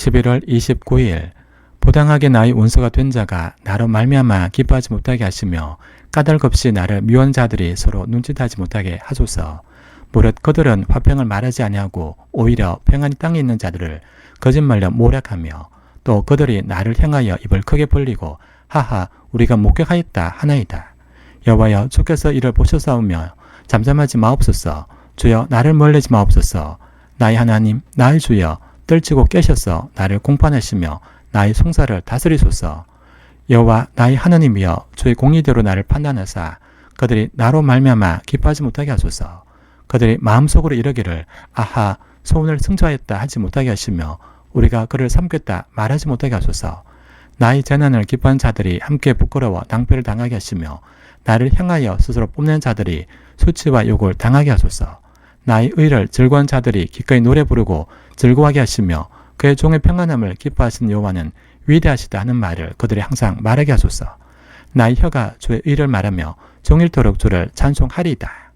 11월 29일 부당하게 나의 원수가 된 자가 나로 말미암아 기뻐하지 못하게 하시며 까닭없이 나를 미워한 자들이 서로 눈짓하지 못하게 하소서. 무릇 그들은 화평을 말하지 아니하고 오히려 평안이 땅에 있는 자들을 거짓말로 모략하며 또 그들이 나를 향하여 입을 크게 벌리고 하하 우리가 목격하였다 하나이다. 여호와여 주께서 이를 보셨사오며 잠잠하지 마옵소서. 주여 나를 멀리지 마옵소서. 나의 하나님 나의 주여 떨치고 깨셔서 나를 공판하시며 나의 송사를 다스리소서. 여호와 나의 하나님이여 주의 공의대로 나를 판단하사 그들이 나로 말미암아 기뻐하지 못하게 하소서. 그들이 마음속으로 이르기를 아하 소원을 승조하였다 하지 못하게 하시며 우리가 그를 삼겠다 말하지 못하게 하소서. 나의 재난을 기뻐한 자들이 함께 부끄러워 낭패를 당하게 하시며 나를 향하여 스스로 뽐낸 자들이 수치와 욕을 당하게 하소서. 나의 의를 즐거운 자들이 기꺼이 노래 부르고 즐거워하게 하시며 그의 종의 평안함을 기뻐하신 여호와는 위대하시다 하는 말을 그들이 항상 말하게 하소서. 나의 혀가 주의 의를 말하며 종일토록 주를 찬송하리이다.